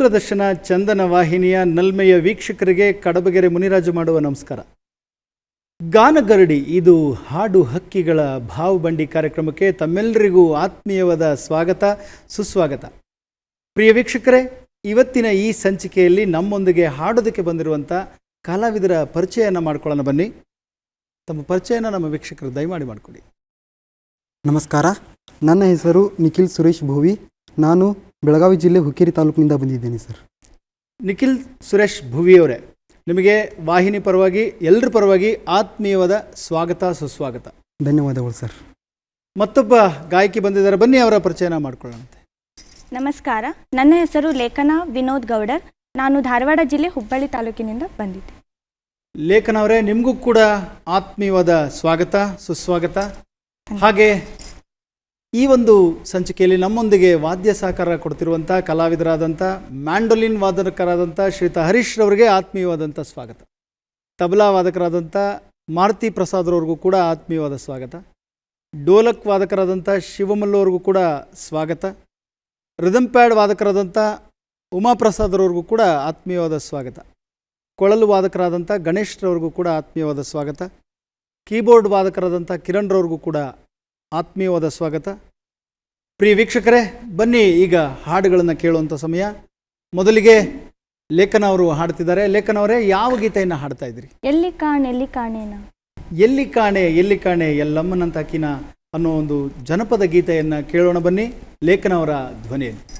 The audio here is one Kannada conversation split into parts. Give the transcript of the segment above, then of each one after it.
ದೂರದರ್ಶನ ಚಂದನ ವಾಹಿನಿಯ ನಲ್ಮೆಯ ವೀಕ್ಷಕರಿಗೆ ಕಡಬಗೆರೆ ಮುನಿರಾಜು ಮಾಡುವ ನಮಸ್ಕಾರ. ಗಾನಗರಡಿ, ಇದು ಹಾಡು ಹಕ್ಕಿಗಳ ಭಾವಬಂಡಿ ಕಾರ್ಯಕ್ರಮಕ್ಕೆ ತಮ್ಮೆಲ್ಲರಿಗೂ ಆತ್ಮೀಯವಾದ ಸ್ವಾಗತ, ಸುಸ್ವಾಗತ. ಪ್ರಿಯ ವೀಕ್ಷಕರೇ, ಇವತ್ತಿನ ಈ ಸಂಚಿಕೆಯಲ್ಲಿ ನಮ್ಮೊಂದಿಗೆ ಹಾಡೋದಕ್ಕೆ ಬಂದಿರುವಂಥ ಕಲಾವಿದರ ಪರಿಚಯನ ಮಾಡ್ಕೊಳ್ಳೋಣ ಬನ್ನಿ. ತಮ್ಮ ಪರಿಚಯನ ನಮ್ಮ ವೀಕ್ಷಕರು ದಯಮಾಡಿ ಮಾಡಿಕೊಡಿ ನಮಸ್ಕಾರ, ನನ್ನ ಹೆಸರು ನಿಖಿಲ್ ಸುರೇಶ್ ಭೋವಿ. ನಾನು ಬೆಳಗಾವಿ ಜಿಲ್ಲೆ ಹುಕ್ಕೇರಿ ತಾಲೂಕಿನಿಂದ ಬಂದಿದ್ದೇನೆ ಸರ್. ನಿಖಿಲ್ ಸುರೇಶ್ ಭುವಿಯವರೇ ನಿಮಗೆ ವಾಹಿನಿ ಪರವಾಗಿ ಎಲ್ಲರ ಪರವಾಗಿ ಆತ್ಮೀಯವಾದ ಸ್ವಾಗತ ಸುಸ್ವಾಗತ. ಧನ್ಯವಾದಗಳು ಸರ್. ಮತ್ತೊಬ್ಬ ಗಾಯಕಿ ಬಂದಿದ್ದಾರೆ. ಬನ್ನಿ ಅವರ ಪರಿಚಯನ ಮಾಡಿಕೊಳ್ಳೋಣಂತೆ ನಮಸ್ಕಾರ. ನನ್ನ ಹೆಸರು ಲೇಖನ ವಿನೋದ್ ಗೌಡರ್. ನಾನು ಧಾರವಾಡ ಜಿಲ್ಲೆ ಹುಬ್ಬಳ್ಳಿ ತಾಲೂಕಿನಿಂದ ಬಂದಿದ್ದೆ. ಲೇಖನ ಅವರೇ ನಿಮಗೂ ಕೂಡ ಆತ್ಮೀಯವಾದ ಸ್ವಾಗತ ಸುಸ್ವಾಗತ. ಹಾಗೆ ಈ ಒಂದು ಸಂಚಿಕೆಯಲ್ಲಿ ನಮ್ಮೊಂದಿಗೆ ವಾದ್ಯ ಸಹಕಾರ ಕೊಡ್ತಿರುವಂಥ ಕಲಾವಿದರಾದಂಥ ಮ್ಯಾಂಡೋಲಿನ್ ವಾದಕರಾದಂಥ ಶ್ರೀತ ಹರೀಶ್ ರವರಿಗೆ ಆತ್ಮೀಯವಾದಂಥ ಸ್ವಾಗತ. ತಬಲಾ ವಾದಕರಾದಂಥ ಮಾರುತಿ ಪ್ರಸಾದ್ರವ್ರಿಗೂ ಕೂಡ ಆತ್ಮೀಯವಾದ ಸ್ವಾಗತ. ಡೋಲಕ್ ವಾದಕರಾದಂಥ ಶಿವಮಲ್ಲವ್ರಿಗೂ ಕೂಡ ಸ್ವಾಗತ. ರಿದಮ್ ಪ್ಯಾಡ್ ವಾದಕರಾದಂಥ ಉಮಾಪ್ರಸಾದ್ರವ್ರಿಗೂ ಕೂಡ ಆತ್ಮೀಯವಾದ ಸ್ವಾಗತ. ಕೊಳಲು ವಾದಕರಾದಂಥ ಗಣೇಶ್ರವ್ರಿಗೂ ಕೂಡ ಆತ್ಮೀಯವಾದ ಸ್ವಾಗತ. ಕೀಬೋರ್ಡ್ ವಾದಕರಾದಂಥ ಕಿರಣ್ರವ್ರಿಗೂ ಕೂಡ ಆತ್ಮೀಯವಾದ ಸ್ವಾಗತ. ಪ್ರಿಯ ವೀಕ್ಷಕರೇ ಬನ್ನಿ ಈಗ ಹಾಡುಗಳನ್ನು ಕೇಳುವಂಥ ಸಮಯ. ಮೊದಲಿಗೆ ಲೇಖನ ಅವರು ಹಾಡ್ತಿದ್ದಾರೆ. ಲೇಖನ ಅವರೇ ಯಾವ ಗೀತೆಯನ್ನು ಹಾಡ್ತಾ ಇದ್ರಿ ಎಲ್ಲಿ ಕಾಣೆ ಎಲ್ಲಿ ಕಾಣೇನ ಎಲ್ಲಿ ಕಾಣೆ ಎಲ್ಲಿ ಕಾಣೆ ಎಲ್ಲಮ್ಮನಂತಾಕಿನ ಅನ್ನೋ ಒಂದು ಜನಪದ ಗೀತೆಯನ್ನು ಕೇಳೋಣ ಬನ್ನಿ. ಲೇಖನ ಅವರ ಧ್ವನಿಯಲ್ಲಿ.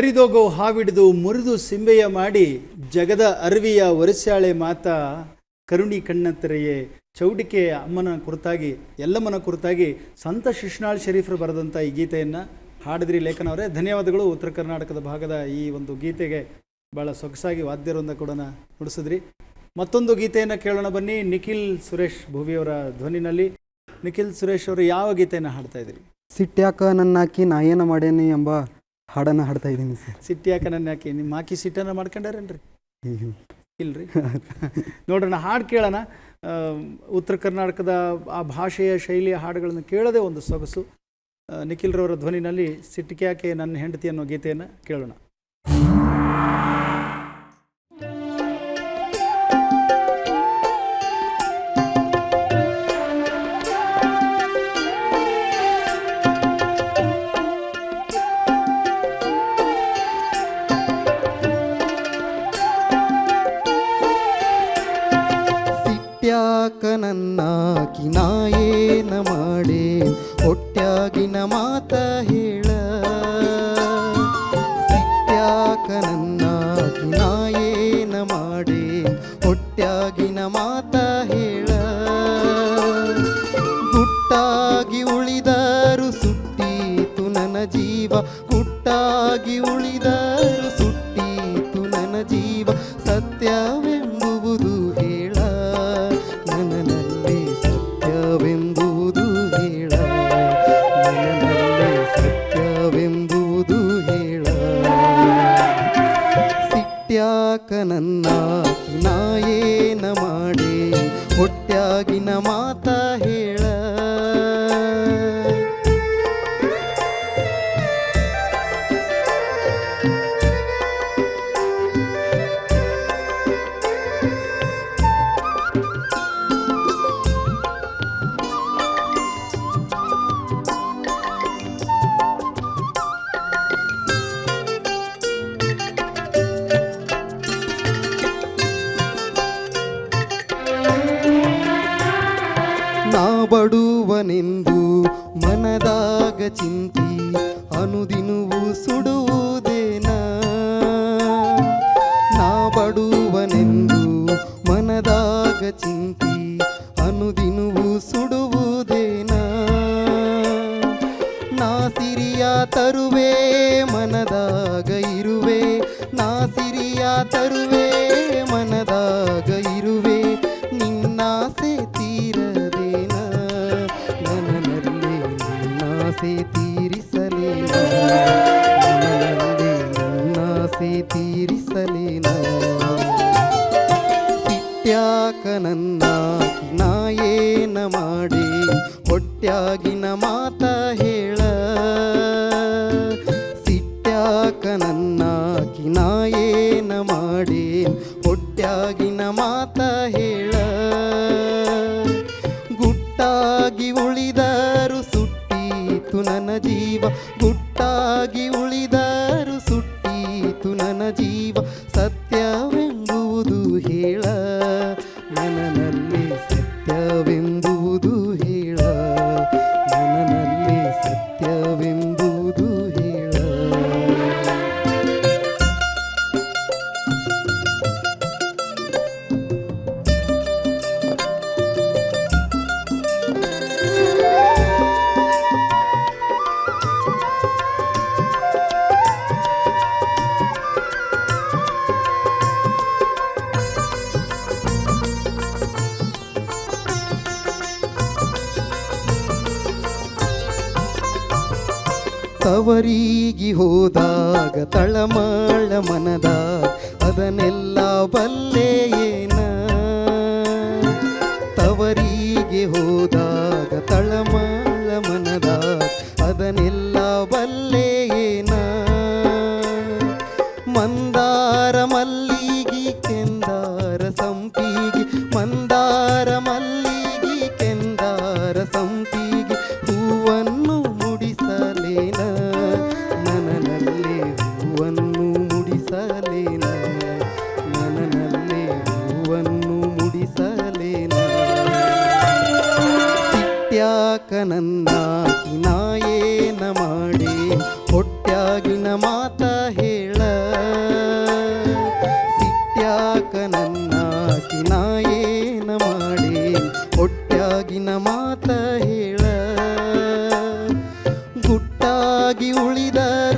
ಅರಿದೋಗೋ ಹಾವಿಡಿದು ಮುರಿದು ಸಿಂಬೆಯ ಮಾಡಿ ಜಗದ ಅರವಿಯ ವರಸಾಳೆ ಮಾತ ಕರುಣಿ ಕಣ್ಣತ್ತರೆಯೇ ಚೌಡಿಕೆ ಅಮ್ಮನ ಕುರಿತಾಗಿ, ಎಲ್ಲಮ್ಮನ ಕುರಿತಾಗಿ ಸಂತ ಶಿಶ್ನಾಳ್ ಶರೀಫರು ಬರೆದಂಥ ಈ ಗೀತೆಯನ್ನು ಹಾಡಿದ್ರಿ ಲೇಖನ ಅವರೇ ಧನ್ಯವಾದಗಳು. ಉತ್ತರ ಕರ್ನಾಟಕದ ಭಾಗದ ಈ ಒಂದು ಗೀತೆಗೆ ಭಾಳ ಸೊಗಸಾಗಿ ವಾದ್ಯರೊಂದ ಕೂಡ ನುಡಿಸಿದ್ರಿ. ಮತ್ತೊಂದು ಗೀತೆಯನ್ನು ಕೇಳೋಣ ಬನ್ನಿ. ನಿಖಿಲ್ ಸುರೇಶ್ ಭುವಿಯವರ ಧ್ವನಿನಲ್ಲಿ. ನಿಖಿಲ್ ಸುರೇಶ್ ಅವರು ಯಾವ ಗೀತೆಯನ್ನು ಹಾಡ್ತಾ ಇದ್ರಿ ಸಿಟ್ಟ್ಯಾಕ ನನ್ನಾಕಿ ನಾಯೇನ ಮಾಡೇನಿ ಎಂಬ ಹಾಡನ್ನು ಹಾಡ್ತಾ ಇದ್ದೀನಿ ಸರ್. ಸಿಟ್ಟಿಯಾಕ ನನ್ನ ಯಾಕೆ? ನಿಮ್ಮ ಹಾಕಿ ಸಿಟ್ಟನ್ನು ಮಾಡ್ಕೊಂಡಾರೇನ್ರಿ? ಇಲ್ರಿ. ನೋಡೋಣ ಹಾಡು ಕೇಳೋಣ. ಉತ್ತರ ಕರ್ನಾಟಕದ ಆ ಭಾಷೆಯ ಶೈಲಿಯ ಹಾಡುಗಳನ್ನು ಕೇಳೋದೇ ಒಂದು ಸೊಗಸು. ನಿಖಿಲ್ರವರ ಧ್ವನಿನಲ್ಲಿ ಸಿಟ್ಟಿಕ್ಯಾಕೆ ನನ್ನ ಹೆಂಡತಿ ಅನ್ನೋ ಗೀತೆಯನ್ನು ಕೇಳೋಣ. ಸತ್ಯವೆಂಬುದು ಹೇಳ. ಸತ್ಯವೆಂಬುದು ನನ್ನ ನಾಯೇನ ಮಾಡಿ ಹೊಟ್ಯಾಗಿನ ಮಾತ ನಾ ಬಡುವನೆಂದು ಮನದಾಗ ಚಿಂತಿ ಅನುದಿನವೂ ಸುಡುವುದೇನ? ನಾ ಸಿರಿಯ ತರುವೆ ಮನದಾಗ ಇರುವೆ ನಾ ಸಿರಿಯ ತರುವೆ ಜೀವ ಗುಟ್ಟಾಗಿ ಉಳಿದರು ಬಲ್ಲೆಯೇನ ತವರಿಗೆ ಹೋದಾಗ ಗುಟ್ಟಾಗಿ ಉಳಿದರು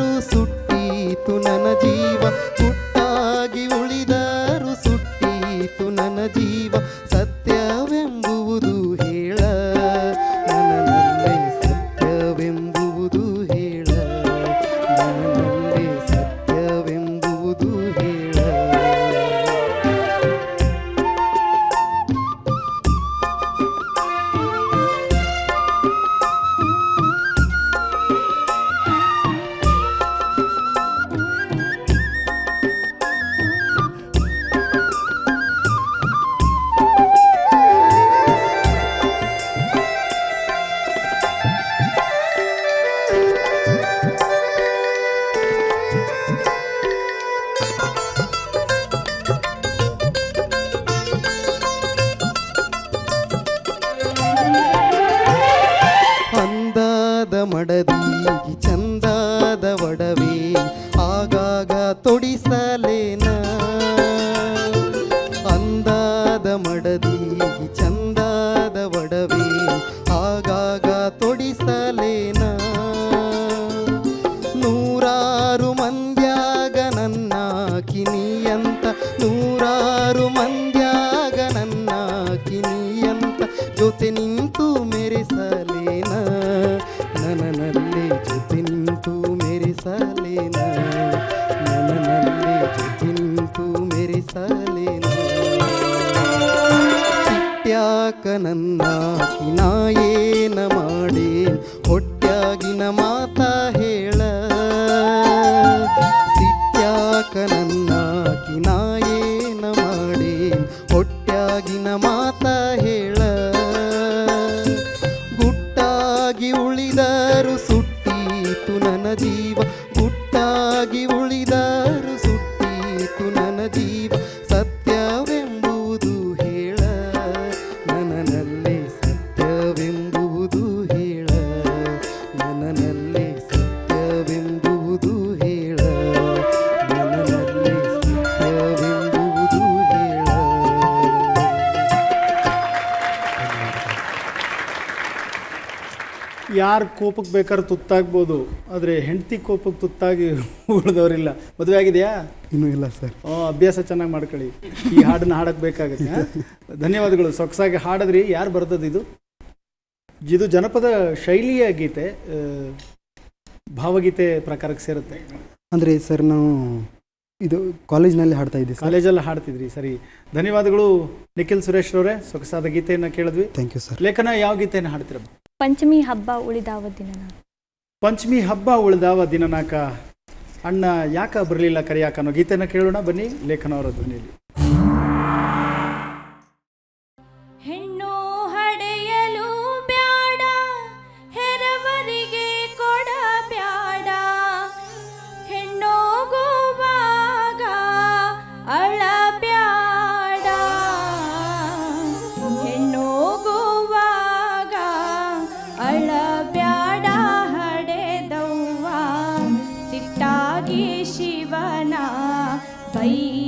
ಕೋಪಕ್ಕೆ ಬೇಕಾದ್ರೆ ತುತ್ತಾಗ್ಬೋದು ಆದರೆ ಹೆಂಡತಿ ಕೋಪಕ್ಕೆ ತುತ್ತಾಗಿ ಉಳಿದವರಿಲ್ಲ ಮದುವೆ ಆಗಿದೆಯಾ? ಇನ್ನೂ ಇಲ್ಲ ಸರ್. ಓ ಅಭ್ಯಾಸ ಚೆನ್ನಾಗಿ ಮಾಡ್ಕೊಳ್ಳಿ. ಈ ಹಾಡನ್ನ ಹಾಡಕ್ಕೆ ಬೇಕಾಗುತ್ತೆ ಧನ್ಯವಾದಗಳು. ಸೊಗಸಾಗಿ ಹಾಡಿದ್ರಿ ಯಾರು ಬರ್ತದ್ದು ಇದು? ಇದು ಜನಪದ ಶೈಲಿಯ ಗೀತೆ ಭಾವಗೀತೆ ಪ್ರಕಾರಕ್ಕೆ ಸೇರುತ್ತೆ. ಅಂದರೆ ಸರ್ ನಾವು ಇದು ಕಾಲೇಜ್ನಲ್ಲಿ ಹಾಡ್ತಾ ಇದ್ದೀವಿ ಕಾಲೇಜಲ್ಲಿ ಹಾಡ್ತಿದ್ರಿ ಸರಿ. ಧನ್ಯವಾದಗಳು ನಿಖಿಲ್ ಸುರೇಶ್ ಅವರೇ ಸೊಗಸಾದ ಗೀತೆಯನ್ನು ಕೇಳಿದ್ವಿ. ಥ್ಯಾಂಕ್ ಯು ಸರ್ ಲೇಖನ ಯಾವ ಗೀತೆಯನ್ನು ಹಾಡ್ತೀರಮ್ಮ ಪಂಚಮಿ ಹಬ್ಬ ಉಳಿದಾವ ದಿನ ಪಂಚಮಿ ಹಬ್ಬ ಉಳಿದಾವ ದಿನನಾಕ ಅಣ್ಣ ಯಾಕ ಬರಲಿಲ್ಲ ಕರೆಯಾಕ ಅನ್ನೋ ಗೀತೆನ ಕೇಳೋಣ ಬನ್ನಿ ಲೇಖನ ಅವರ ಧ್ವನಿಯಲ್ಲಿ. ಸಿಟ್ಟಾಗಿ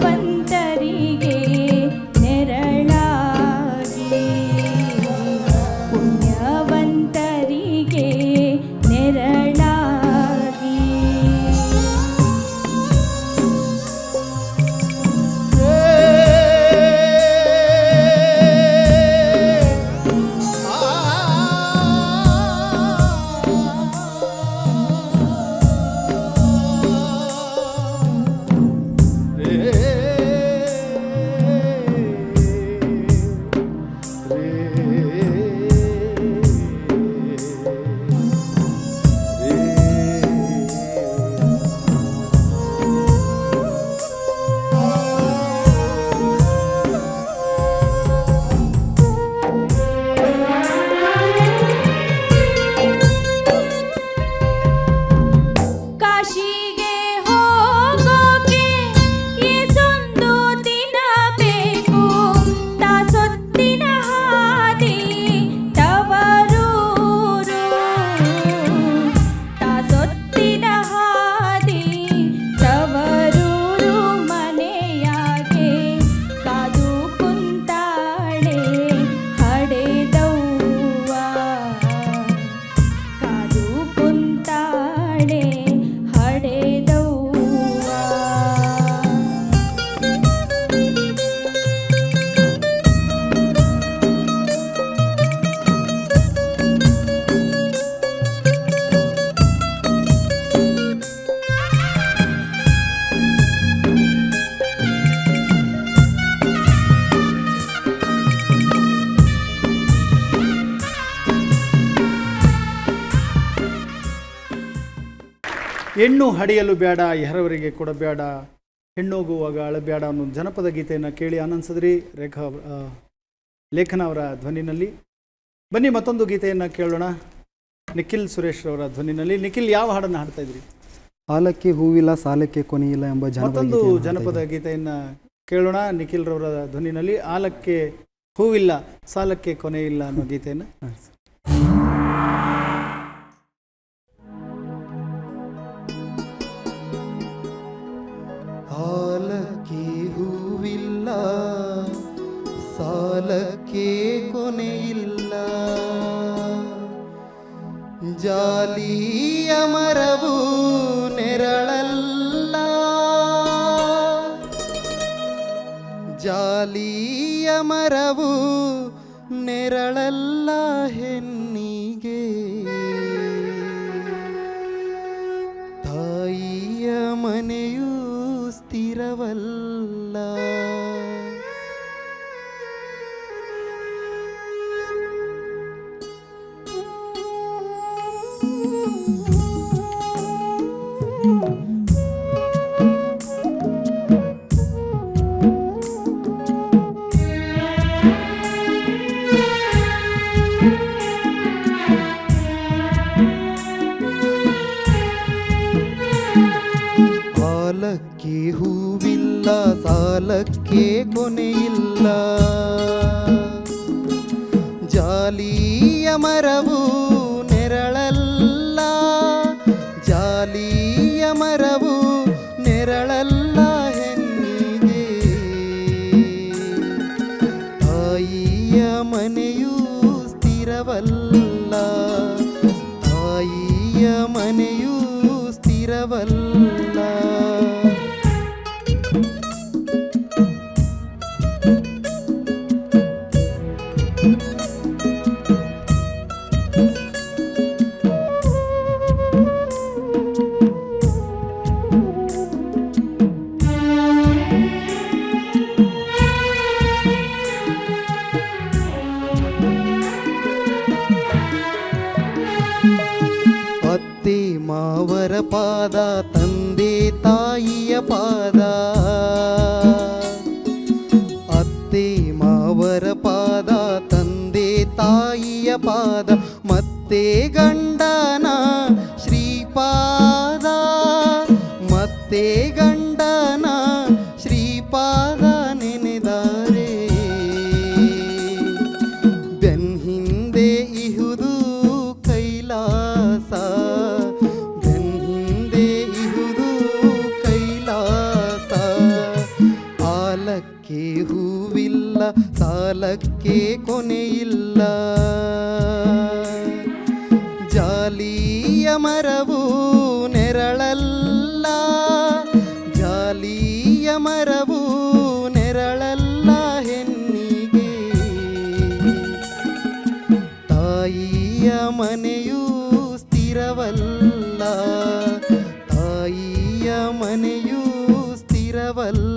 分 ಹೆಣ್ಣು ಹಡಿಯಲು ಬೇಡ ಎರವರಿಗೆ ಕೊಡಬೇಡ ಹೆಣ್ಣೋಗುವಾಗ ಅಳಬೇಡ ಅನ್ನೋ ಜನಪದ ಗೀತೆಯನ್ನು ಕೇಳಿ ಆನಂದಿಸಿದ್ರಿ ರೇಖಾ ಲೇಖನ ಅವರ ಧ್ವನಿನಲ್ಲಿ. ಬನ್ನಿ ಮತ್ತೊಂದು ಗೀತೆಯನ್ನು ಕೇಳೋಣ. ನಿಖಿಲ್ ಸುರೇಶ್ ಅವರ ಧ್ವನಿನಲ್ಲಿ. ನಿಖಿಲ್ ಯಾವ ಹಾಡನ್ನು ಹಾಡ್ತಾ ಇದ್ರಿ? ಹಾಲಕ್ಕೆ ಹೂವಿಲ್ಲ ಸಾಲಕ್ಕೆ ಕೊನೆಯಿಲ್ಲ ಎಂಬ ಮತ್ತೊಂದು ಜನಪದ ಗೀತೆಯನ್ನು ಕೇಳೋಣ. ನಿಖಿಲ್ ರವರ ಧ್ವನಿನಲ್ಲಿ ಆಲಕ್ಕೆ ಹೂವಿಲ್ಲ ಸಾಲಕ್ಕೆ ಕೊನೆ ಇಲ್ಲ ಅನ್ನೋ ಗೀತೆಯನ್ನು. ಸಾಲಕ್ಕೆ ಕೊನೆಯಿಲ್ಲ ಜಾಲಿಯ ಮರವು ನೆರಳಲ್ಲ. ಜಾಲಿಯ ಮರವು ನೆರಳಲ್ಲ. ಜಾಲಿಯ ತಾಯಿಯ ಪಾದ ತಾಯಿಯ ಮನೆಯೂ ಸ್ಥಿರವಲ್ಲ. ತಾಯಿಯ ಮನೆಯೂ ಸ್ಥಿರವಲ್ಲ.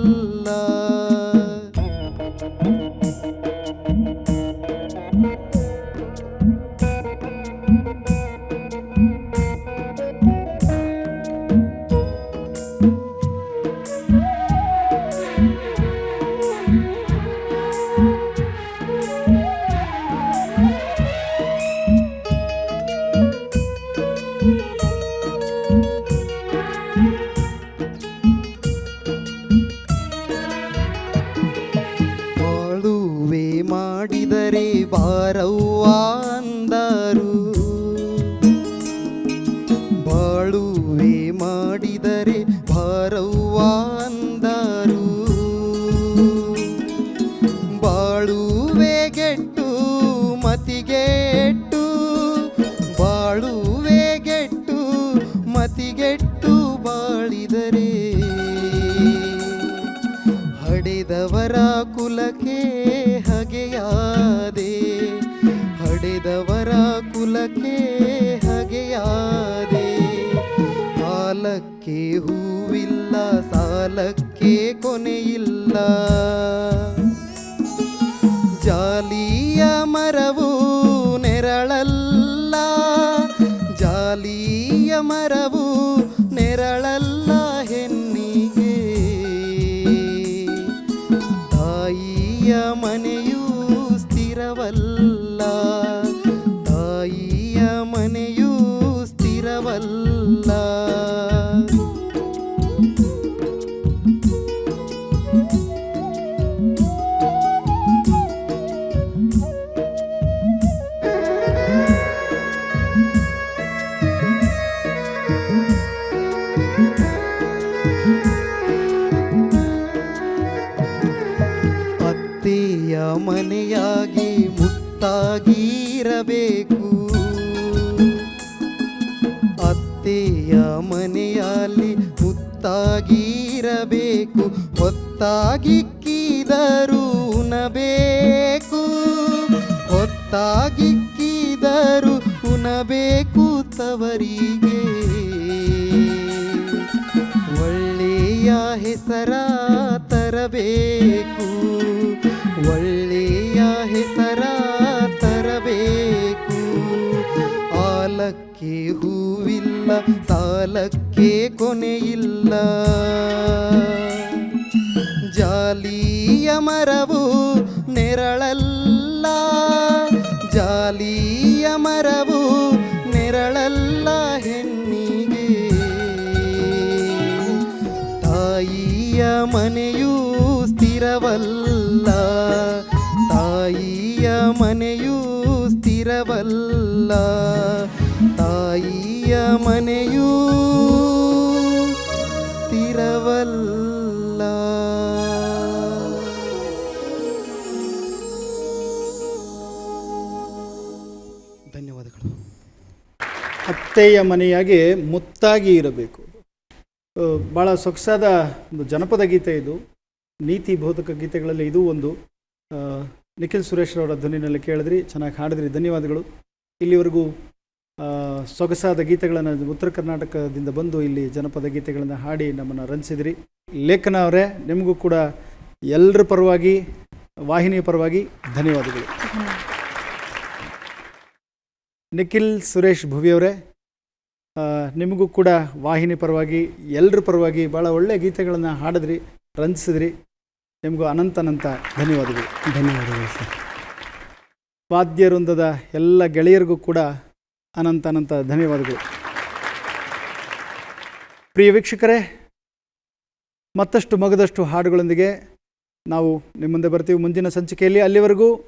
ಅತ್ತೆಯ ಮನೆಯಾಗಿ ಮುತ್ತಾಗಿರಬೇಕು ಮನೆಯಲ್ಲಿ ಮುತ್ತಾಗಿರಬೇಕು ಹೊತ್ತಾಗಿಕ್ಕಿದರೂ ಉಣಬೇಕು ಹೊತ್ತಾಗಿಕ್ಕಿದರೂ ಉಣಬೇಕು ತವರಿಗೆ. ಒಳ್ಳೆಯ ಹೆಸರ ತರಬೇಕು ಒಳ್ಳೆಯ ಹೂವಿಲ್ಲ ಸಾಲಕ್ಕೆ ಕೊನೆಯಿಲ್ಲ ಜಾಲಿಯ ಮರವು ನೆರಳಲ್ಲ. ಜಾಲಿಯ ಮರವು ನೆರಳಲ್ಲ ಹೆಣ್ಣಿಗೆ. ತಾಯಿಯ ಮನೆಯೂ ಸ್ಥಿರವಲ್ಲ. ತಾಯಿಯ ಮನೆಯೂ ಸ್ಥಿರವಲ್ಲ. ಮನೆಯೂ ತಿರವಲ್ಲ. ಧನ್ಯವಾದಗಳು. ಅತ್ತೆಯ ಮನೆಯಾಗೆ ಮುತ್ತಾಗಿ ಇರಬೇಕು. ಭಾಳ ಸೊಗಸಾದ ಒಂದು ಜನಪದ ಗೀತೆ ಇದು. ನೀತಿ ಬೋಧಕ ಗೀತೆಗಳಲ್ಲಿ ಇದು ಒಂದು. ನಿಖಿಲ್ ಸುರೇಶ್ ಅವರ ಧ್ವನಿನಲ್ಲಿ ಕೇಳಿದ್ರಿ, ಚೆನ್ನಾಗಿ ಹಾಡಿದ್ರಿ, ಧನ್ಯವಾದಗಳು. ಇಲ್ಲಿವರೆಗೂ ಸೊಗಸಾದ ಗೀತೆಗಳನ್ನು ಉತ್ತರ ಕರ್ನಾಟಕದಿಂದ ಬಂದು ಇಲ್ಲಿ ಜನಪದ ಗೀತೆಗಳನ್ನು ಹಾಡಿ ನಮ್ಮನ್ನು ರಂಜಿಸಿದ್ರಿ. ಲೇಖನ ಅವರೇ ನಿಮಗೂ ಕೂಡ ಎಲ್ಲರ ಪರವಾಗಿ ವಾಹಿನಿಯ ಪರವಾಗಿ ಧನ್ಯವಾದಗಳು. ನಿಖಿಲ್ ಸುರೇಶ್ ಭುವಿಯವರೇ ನಿಮಗೂ ಕೂಡ ವಾಹಿನಿ ಪರವಾಗಿ ಎಲ್ಲರ ಪರವಾಗಿ ಭಾಳ ಒಳ್ಳೆಯ ಗೀತೆಗಳನ್ನು ಹಾಡಿದ್ರಿ ರಂಜಿಸಿದ್ರಿ. ನಿಮಗೂ ಅನಂತ ಅನಂತ ಧನ್ಯವಾದಗಳು. ಧನ್ಯವಾದಗಳು ಸರ್. ವಾದ್ಯ ವೃಂದದ ಎಲ್ಲ ಗೆಳೆಯರಿಗೂ ಕೂಡ ಅನಂತ ಅನಂತ ಧನ್ಯವಾದಗಳು. ಪ್ರಿಯ ವೀಕ್ಷಕರೇ, ಮತ್ತಷ್ಟು ಮಗದಷ್ಟು ಹಾಡುಗಳೊಂದಿಗೆ ನಾವು ನಿಮ್ಮ ಮುಂದೆ ಬರ್ತೀವಿ. ಮುಂದಿನ ಸಂಚಿಕೆಯಲ್ಲಿ ಅಲ್ಲಿವರೆಗೂ